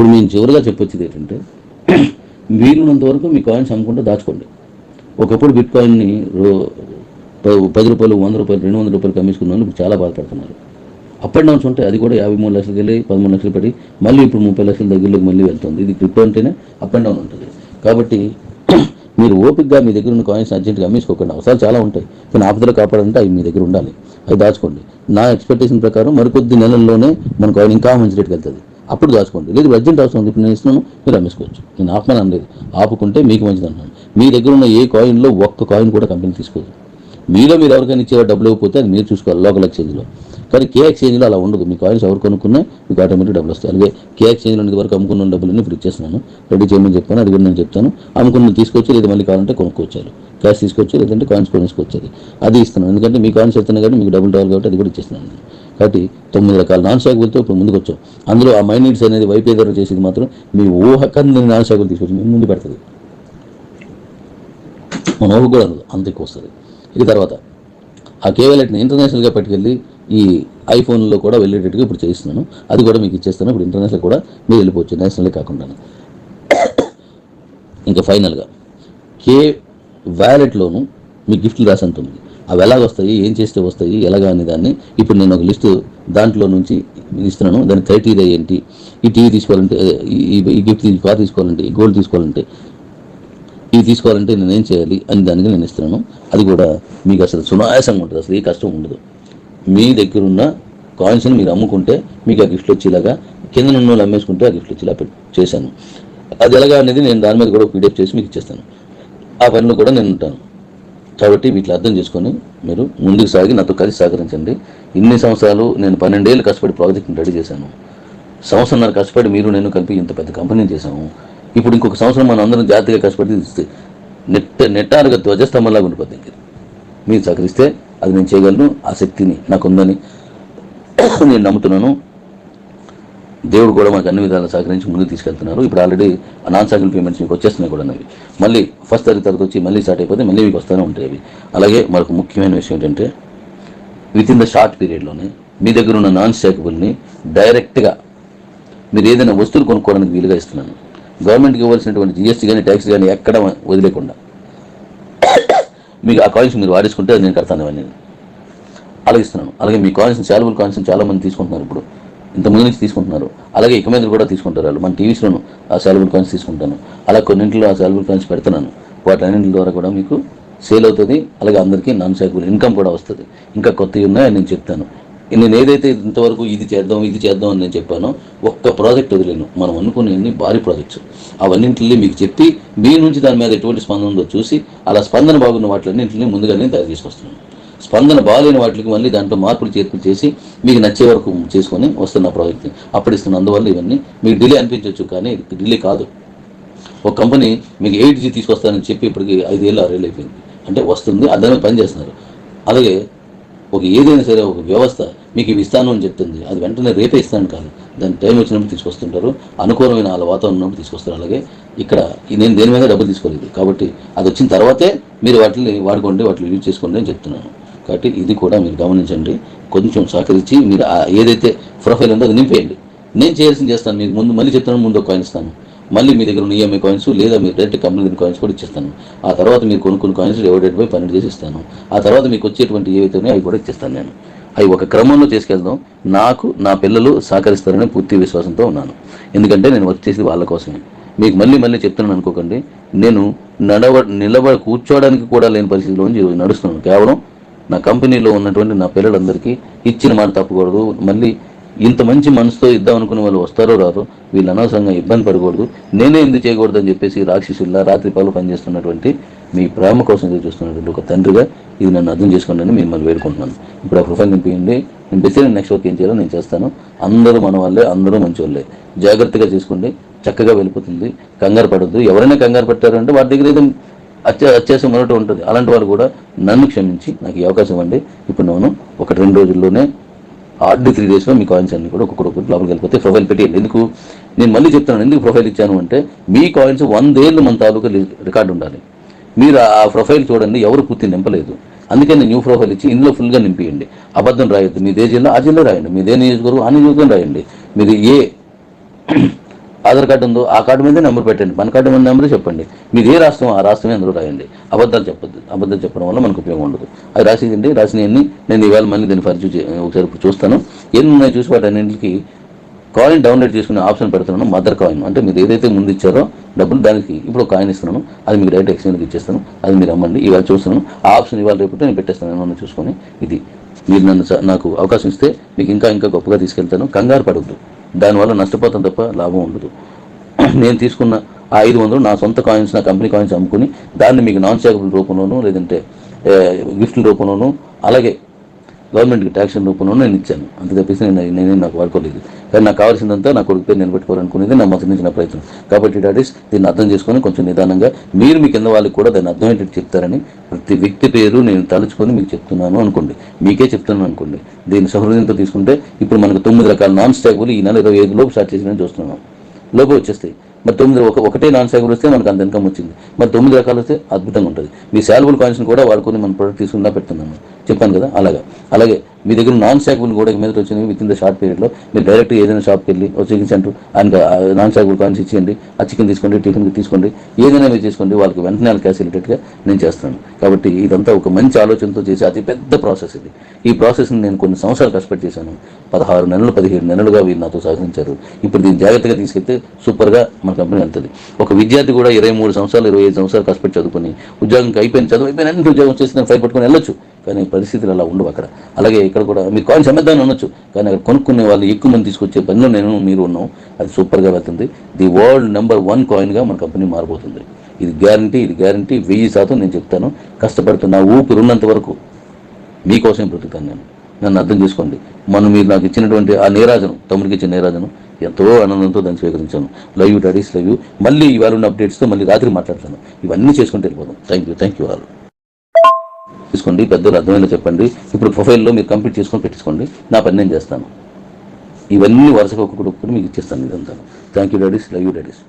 ఇప్పుడు మేము చివరిగా చెప్పొచ్చేది ఏంటంటే వీలున్నంత వరకు మీ కాయిన్స్ అమ్ముకుంటే దాచుకోండి. ఒకప్పుడు బిట్ కాయిన్ని రో- పది రూపాయలు వంద రూపాయలు రెండు వందల రూపాయలు కమ్మించుకున్న వాళ్ళు ఇప్పుడు చాలా బాధపడుతున్నారు. అప్ అండ్ డౌన్స్ ఉంటాయి అది కూడా యాభై మూడు లక్షలకి వెళ్ళి పదమూడు లక్షలు పెట్టి మళ్ళీ ఇప్పుడు ముప్పై లక్షల దగ్గరలోకి మళ్ళీ వెళ్తుంది. ఇది క్రిప్టో అంటేనే అప్ అండ్ డౌన్ ఉంటుంది. కాబట్టి మీరు ఓపిక్గా మీ దగ్గర ఉన్న కాయిన్స్ అర్జెంట్గా అమ్మేసుకోకండి. అవసరాలు చాలా ఉంటాయి. కానీ ఆపదలో కాపాడాలంటే అవి మీ దగ్గర ఉండాలి. అవి దాచుకోండి. నా ఎక్స్పెక్టేషన్ ప్రకారం మరికొద్ది నెలల్లోనే మన కాయిన్ ఇంకా మంచి రేట్కి వెళ్తుంది. అప్పుడు దాచుకోండి. లేదు అర్జెంట్ అవసరం ఉంది. ఇప్పుడు నేను ఇస్తున్నాను మీరు అమ్మేసుకోవచ్చు. నేను ఆపమని అనలేదు ఆపుకుంటే మీకు మంచిది అంటున్నాను మీ దగ్గర ఉన్న ఏ కాయిన్లో ఒక్క కాయిన్ కూడా కంపెనీ తీసుకోదు. మీలో మీరు ఎవరికైనా ఇచ్చే డబ్బులు ఇవ్వకపోతే అది మీరు చూసుకోవాలి లోకల్ ఎక్స్చేంజ్లో కానీ కే ఎక్స్చేంజ్లో అలా ఉండదు. మీ కాయిన్స్ ఎవరు కొనుక్కున్నా మీకు ఆటోమేటిక్ డబ్బులు వస్తాయి. అలాగే కే ఎక్స్చేంజ్లో ఇది వరకు అమ్ముకున్న డబ్బులన్నీ ఇప్పుడు ఇచ్చేస్తున్నాను. రెడీ చేయమని చెప్పాను అది కూడా నేను చెప్తాను. అమ్ముకున్న తీసుకొచ్చి లేదా మళ్ళీ కావాలంటే కొనుక్కోవచ్చారు క్యాష్ తీసుకొచ్చి లేదంటే కాయిన్స్ కొనుక్కొచ్చేది అది. ఇస్తున్నాను. ఎందుకంటే మీ కాయిన్స్ ఇస్తున్నాను కాబట్టి మీకు డబ్బులు రావాలి కాబట్టి అది కూడా ఇచ్చేస్తున్నాను నేను. కాబట్టి తొమ్మిది రకాల నాన్ షాకులతో ఇప్పుడు ముందుకు వచ్చాం అందులో ఆ మైనీడ్స్ అనేది వైపేదర చేసేది మాత్రం మీ ఊహకందని నాన్ షాకులు తీసుకొచ్చి మీ ముందు పెడుతుంది. మన ఊహ కూడా అందదు అంత ఎక్కువ వస్తుంది. ఇక తర్వాత ఆ కేవలెట్ని ఇంటర్నేషనల్గా పట్టుకెళ్ళి ఈ ఐఫోన్లో కూడా వెళ్ళేటట్టుగా ఇప్పుడు చేయిస్తున్నాను. అది కూడా మీకు ఇచ్చేస్తాను ఇప్పుడు ఇంటర్నేషనల్ కూడా మీరు వెళ్ళిపోవచ్చు నేషనలే కాకుండా. ఇంకా ఫైనల్గా కే వ్యాలెట్లోను మీ గిఫ్ట్లు రాసి ఉంది అవి ఎలాగ వస్తాయి ఏం చేస్తే వస్తాయి ఎలాగా అనే దాన్ని ఇప్పుడు నేను ఒక లిస్టు దాంట్లో నుంచి ఇస్తున్నాను. దాని క్రైటీరియా ఏంటి? ఈ టీవీ తీసుకోవాలంటే ఈ- గిఫ్ట్ కార్ తీసుకోవాలంటే ఈ గోల్డ్ తీసుకోవాలంటే ఇవి తీసుకోవాలంటే నేను ఏం చేయాలి అని దానికి నేను ఇస్తున్నాను. అది కూడా మీకు అసలు సునాయాసంగా ఉంటుంది. అసలు ఏ కష్టం ఉండదు. మీ దగ్గర ఉన్న కాయిన్స్ని మీరు అమ్ముకుంటే మీకు ఆ గిఫ్ట్లు వచ్చేలాగా కింద ఉన్న వాళ్ళు అమ్మేసుకుంటే ఆ గిఫ్ట్లు వచ్చేలా చేశాను. అది ఎలాగా అనేది నేను దాని మీద కూడా పీడిఎఫ్ చేసి మీకు ఇచ్చేస్తాను. ఆ పనిలో కూడా నేను ఉంటాను. కాబట్టి వీటిని అర్థం చేసుకొని మీరు ముందుకు సాగి నాతో కలిసి సహకరించండి. ఇన్ని సంవత్సరాలు నేను పన్నెండేళ్ళు కష్టపడి ప్రాజెక్ట్ని రెడీ చేశాను. సంవత్సరంన్నర కష్టపడి మీరు నేను కలిపి ఇంత పెద్ద కంపెనీని చేశాము. ఇప్పుడు ఇంకొక సంవత్సరం మనం అందరం జాగ్రత్తగా కష్టపడి ఇస్తే నెట్ నెట్టారుగా ధ్వజస్తంభంలాగా ఉండిపోద్ది మీరు సహకరిస్తే అది నేను చేయగలను. ఆ శక్తిని నాకుందని నేను నమ్ముతున్నాను. దేవుడు కూడా మాకు అన్ని విధాలు సహకరించి ముందుకు తీసుకెళ్తున్నారు. ఇప్పుడు ఆల్రెడీ నాన్ సైకిల్ పేమెంట్స్ మీకు వచ్చేస్తున్నాయి కూడా అవి మళ్ళీ ఫస్ట్ తారీఖు తర్వాత వచ్చి మళ్ళీ స్టార్ట్ అయిపోతే మళ్ళీ మీకు వస్తూనే ఉంటాయి అవి. అలాగే మరొక ముఖ్యమైన విషయం ఏంటంటే విత్ ఇన్ ద షార్ట్ పీరియడ్లోనే మీ దగ్గర ఉన్న నాన్ స్టాకబుల్ని డైరెక్ట్గా మీరు ఏదైనా వస్తువులు కొనుక్కోవడానికి వీలుగా ఇస్తున్నాను. గవర్నమెంట్కి ఇవ్వాల్సినటువంటి జిఎస్టీ కానీ ట్యాక్స్ కానీ ఎక్కడ వదిలేకుండా మీకు ఆ కాయిన్స్ మీరు వాడేసుకుంటే అది నేను కడతాను ఇవన్నీ. అలాగే ఇస్తున్నాను. అలాగే మీ కాయిన్స్ శాలబుల్ కాయిన్స్ చాలామంది తీసుకుంటున్నారు ఇప్పుడు. ఇంత ముందు నుంచి తీసుకుంటున్నారు. అలాగే ఇక మీద కూడా తీసుకుంటారు వాళ్ళు. మన టీవీస్లోను ఆ శాలబుల్ కాయిన్స్ తీసుకుంటాను. అలా కొన్నింటిలో ఆ శాలబుల్ కాయిన్స్ పెడుతున్నాను. వాటి ద్వారా కూడా మీకు సేల్ అవుతుంది. అలాగే అందరికీ నాన్ సైకుల్ ఇన్కమ్ కూడా వస్తుంది. ఇంకా కొత్తవి ఉన్నాయని నేను చెప్తాను. నేను ఏదైతే ఇంతవరకు ఇది చేద్దాం ఇది చేద్దాం అని నేను చెప్పానో ఒక్క ప్రాజెక్ట్ వదిలేను. మనం అనుకునే భారీ ప్రాజెక్ట్స్ అవన్నింటిని మీకు చెప్పి మీ నుంచి దాని మీద ఎటువంటి స్పందన ఉందో చూసి అలా స్పందన బాగున్న వాటిలన్నింటినీ ముందుగానే తయారు తీసుకొస్తున్నాను స్పందన బాగాలేని వాటికి మళ్ళీ దాంట్లో మార్పులు చేర్పులు చేసి మీకు నచ్చే వరకు చేసుకొని వస్తున్న ప్రాజెక్ట్ని అప్పుడిస్తున్న అందువల్ల ఇవన్నీ మీకు డిలే అనిపించవచ్చు కానీ డిలే కాదు. ఒక కంపెనీ మీకు ఎయిట్ జీ తీసుకొస్తానని చెప్పి ఇప్పటికి ఐదేళ్ళు ఆరేళ్ళు అయిపోయింది. అంటే వస్తుంది అర్థమే పని చేస్తున్నారు. అలాగే ఒక ఏదైనా సరే ఒక వ్యవస్థ మీకు ఇవి ఇస్తాను అని చెప్తుంది. అది వెంటనే రేపే ఇస్తాను కాదు. దాని టైం వచ్చినప్పుడు తీసుకొస్తుంటారు. అనుకూలమైన వాళ్ళ వాతావరణం తీసుకొస్తారు. అలాగే ఇక్కడ నేను దేని మీద డబ్బులు తీసుకోలేదు. కాబట్టి అది వచ్చిన తర్వాతే మీరు వాటిని వాడుకోండి వాటిని యూజ్ చేసుకోండి అని చెప్తున్నాను. కాబట్టి ఇది కూడా మీరు గమనించండి. కొంచెం సహకరించి మీరు ఏదైతే ప్రొఫైల్ ఉందో అది నింపేయండి. నేను చేయాల్సింది చేస్తాను. మీకు ముందు మళ్ళీ చెప్తాను ముందు ఒక కాయిన్ ఇస్తాను. మళ్ళీ మీ దగ్గర ఉన్న ఈఎంఐ కాయిన్స్ లేదా మీరు డైరెక్ట్ కంపెనీ కాయిన్స్ కూడా ఇచ్చేస్తాను. ఆ తర్వాత మీరు కొనుక్కున్న కాయిన్స్ డివైడెడ్ బై పన్నెండు చేసి ఇస్తాను. ఆ తర్వాత మీకు వచ్చేటువంటి ఏవైతే ఉన్నాయో అవి కూడా ఇచ్చేస్తాను నేను. అవి ఒక క్రమంలో చేసుకెళ్దాం నాకు నా పిల్లలు సహకరిస్తారనే పూర్తి విశ్వాసంతో ఉన్నాను. ఎందుకంటే నేను వర్క్ చేసేది వాళ్ళ కోసమే. మీకు మళ్ళీ మళ్ళీ చెప్తున్నాను అనుకోకండి. నేను నడవ నిలబ కూర్చోవడానికి కూడా లేని పరిస్థితిలో నుంచి నడుస్తున్నాను. కేవలం నా కంపెనీలో ఉన్నటువంటి నా పిల్లలందరికీ ఇచ్చిన మాట తప్పకూడదు. మళ్ళీ ఇంత మంచి మనసుతో ఇద్దాం అనుకునే వాళ్ళు వస్తారో రారో వీళ్ళు అనవసరంగా ఇబ్బంది పడకూడదు. నేనే ఎందుకు చేయకూడదు అని చెప్పేసి రాక్షసుల్లా రాత్రి పాలు పనిచేస్తున్నటువంటి మీ ప్రేమ కోసం ఎదురు చూస్తున్నటువంటి ఒక తండ్రిగా ఇది నన్ను అర్థం చేసుకోండి అని మిమ్మల్ని వేడుకుంటున్నాను. ఇప్పుడు ఆ ప్రొఫైల్ నింపియండి. నేను డిసైడ్ నెక్స్ట్ వర్క్ ఏం చేయాలో నేను చేస్తాను. అందరూ మన వాళ్ళే అందరూ మంచి వాళ్ళే జాగ్రత్తగా చేసుకోండి. చక్కగా వెళ్ళిపోతుంది. కంగారు పడద్దు. ఎవరైనా కంగారు పెట్టారంటే వాటి దగ్గర ఏదో అత్య అత్యాసం మరొకటి ఉంటుంది. అలాంటి వాళ్ళు కూడా నన్ను క్షమించి నాకు ఈ అవకాశం ఇవ్వండి. ఇప్పుడు నేను ఒక రెండు రోజుల్లోనే హార్డ్ త్రీ డేస్లో మీ కాయిన్స్ అన్ని కూడా ఒక్కొక్కరు ఒక్కొక్కటి లోపలికి వెళ్ళిపోతే ప్రొఫైల్ పెట్టేయండి. ఎందుకు? నేను మళ్ళీ చెప్తున్నాను ఎందుకు ప్రొఫైల్ ఇచ్చాను అంటే మీ కాయిన్స్ వందేళ్ళు మన తాలూకా రికార్డు ఉండాలి. మీరు ఆ ప్రొఫైల్ చూడండి ఎవరు పూర్తి నింపలేదు. అందుకే నేను న్యూ ప్రొఫైల్ ఇచ్చి ఇందులో ఫుల్గా నింపియండి. అబద్ధం రాయొద్దు. మీ దే జిల్లా? ఆ జిల్లా రాయండి. మీ దే నియోజకవర్గం? ఆ నియోజకవర్గం రాయండి. మీరు ఏ ఆధార్ కార్డు ఉందో ఆ కార్డు మీద నెంబర్ పెట్టండి. మన కార్డు మీద నెంబర్ చెప్పండి. మీరు ఏ రాష్ట్రం ఆ రాష్ట్రమే అందులో రాయండి. అబద్ధాలు చెప్పద్దు అబద్ధాలు చెప్పడం వల్ల మనకు ఉపయోగం ఉండదు. అది రాసిందండి రాసినవన్నీ నేను ఇవాళ మళ్ళీ దీన్ని పరిచయం ఒకసారి ఇప్పుడు చూస్తాను. ఎన్ని ఉన్నాయి చూసి వాటి అన్నింటికి కాయిన్ డౌన్లోడ్ చేసుకునే ఆప్షన్ పెడుతున్నాను మదర్ కాయిన్ అంటే మీరు ఏదైతే ముందు ఇచ్చారో డబ్బులు దానికి ఇప్పుడు కాయిన్ ఇస్తున్నాను. అది మీకు డైరెక్ట్ ఎక్స్చేంజ్కి ఇచ్చేస్తాను. అది మీరు అమ్మండి. ఇవాళ చూస్తున్నాను ఆ ఆప్షన్ ఇవాళ రేపు నేను పెట్టేస్తాను. ఏమన్నా చూసుకొని ఇది. మీరు నన్ను నాకు అవకాశం ఇస్తే మీకు ఇంకా ఇంకా గొప్పగా తీసుకెళ్తాను. కంగారు పడవద్దు దానివల్ల నష్టపోతాం తప్ప లాభం ఉండదు. నేను తీసుకున్న ఆ ఐదు వందలు నా సొంత కాయిన్స్ నా కంపెనీ కాయిన్స్ అమ్ముకుని దాన్ని మీకు నాన్ స్టాకబుల్ రూపంలోనూ లేదంటే గిఫ్ట్ల రూపంలోనూ అలాగే గవర్నమెంట్కి ట్యాక్స్ రూపంలో నేను ఇచ్చాను. అంత తప్పిస్తే నేను నేనే నాకు వాడుకోలేదు. కానీ నాకు కావాల్సిందంతా నా కొడుకు పేరు నేను పెట్టుకోవాలనుకునేది నా మొదటి నుంచి నా ప్రయత్నం. కాబట్టి డాడీస్ దీన్ని అర్థం చేసుకొని కొంచెం నిదానంగా మీరు మీ కింద వాళ్ళకి కూడా దాన్ని అర్థమయ్యేటట్టు చెప్తారని ప్రతి వ్యక్తి పేరు నేను తలుచుకొని మీకు చెప్తున్నాను అనుకోండి. మీకే చెప్తున్నాను అనుకోండి. దీన్ని సహృదయంతో తీసుకుంటే ఇప్పుడు మనకు తొమ్మిది రకాల నాన్ స్టాకులు ఈ నెల ఇరవై ఐదు లోపు స్టార్ట్ చేసిన చూస్తున్నాం. లోపు వచ్చేస్తాయి. మరి తొమ్మిది ఒక ఒకటే నాన్ సైకిల్ వస్తే మనకు అంత ఇన్కమ్ వచ్చింది. మరి తొమ్మిది రకాలు వస్తే అద్భుతంగా ఉంటుంది. మీ శాలబుల్ కాయిన్స్ని కూడా వాడుకొని మన ప్రొడక్ట్ తీసుకుందా పెడుతున్నాము. చెప్పాను కదా? అలాగా. అలాగే మీ దగ్గర నాన్ స్టాకబుల్ కూడా మీద వచ్చినవి విత్ ఇన్ ద షార్ట్ పీరియడ్లో మీరు డైరెక్ట్ ఏదైనా షాప్కి వెళ్ళి ఒక చికెన్ సెంటర్ ఆయనకి నాన్ స్టాకబుల్ కాయిన్స్ ఇచ్చేయండి. ఆ చికెన్ తీసుకోండి టిఫిన్ తీసుకోండి. ఏదైనా మీరు తీసుకోండి వాళ్ళకి వెంటనే వాళ్ళకి క్యాష్ నేను చేస్తాను. కాబట్టి ఇదంతా ఒక మంచి ఆలోచనతో చేసే అతి పెద్ద ప్రాసెస్ ఇది. ఈ ప్రాసెస్ని నేను కొన్ని సంవత్సరాలు కష్టపడి చేశాను. పదహారు నెలలు పదిహేడు నెలలుగా వీళ్ళు నాతో సహకరించారు. ఇప్పుడు దీన్ని జాగ్రత్తగా తీసుకెళ్తే సూపర్గా మన కంపెనీ వెళ్తుంది. ఒక విద్యార్థి కూడా ఇరవై మూడు సంవత్సరాలు ఇరవై ఐదు సంవత్సరాలు కష్టపడి చదువుకొని ఉద్యోగంకి అయిపోయింది. చదువు అయిపోయిన ఉద్యోగం చేసి నేను ఫైర్ పట్టుకొని వెళ్ళొచ్చు. కానీ పరిస్థితులు అలా ఉండవు అక్కడ. అలాగే ఇక్కడ కూడా మీరు కాయిన్స్ అమ్మేద్దామని అనొచ్చు కానీ అక్కడ కొనుక్కునే వాళ్ళు ఎక్కువ మంది తీసుకొచ్చే పనిలో నేను మీరు ఉన్నాం. అది సూపర్గా వెళ్తుంది. ది వరల్డ్ నెంబర్ వన్ కాయిన్గా మన కంపెనీ మారిపోతుంది ఇది గ్యారంటీ ఇది గ్యారంటీ వెయ్యి శాతం నేను చెప్తాను. కష్టపడుతున్న ఊపిరి ఉన్నంత వరకు మీకోసం బ్రతుకుతాను నేను. నన్ను అర్థం చేసుకోండి. మనం మీరు నాకు ఇచ్చినటువంటి ఆ నీరాజను తమ్ముడికి ఇచ్చిన నీరాజను ఎంతో ఆనందంతో దాన్ని స్వీకరించాను. లైవ్ డాడీస్ లైవ్ మళ్ళీ ఇవాళ ఉన్న అప్డేట్స్తో మళ్ళీ రాత్రి మాట్లాడతాను. ఇవన్నీ చేసుకుంటే వెళ్ళిపోదాం. Thank you thank you all తీసుకోండి. పెద్దలు అర్థమైనా చెప్పండి. ఇప్పుడు ప్రొఫైల్లో మీరు కంప్లీట్ చేసుకొని పెట్టించుకోండి. నా పని నేను చేస్తాను. ఇవన్నీ వరుసగా ఒక్కొక్కటి ఒక్కటి మీకు ఇచ్చేస్తాను ఇదంతా. Thank you daddies love you daddies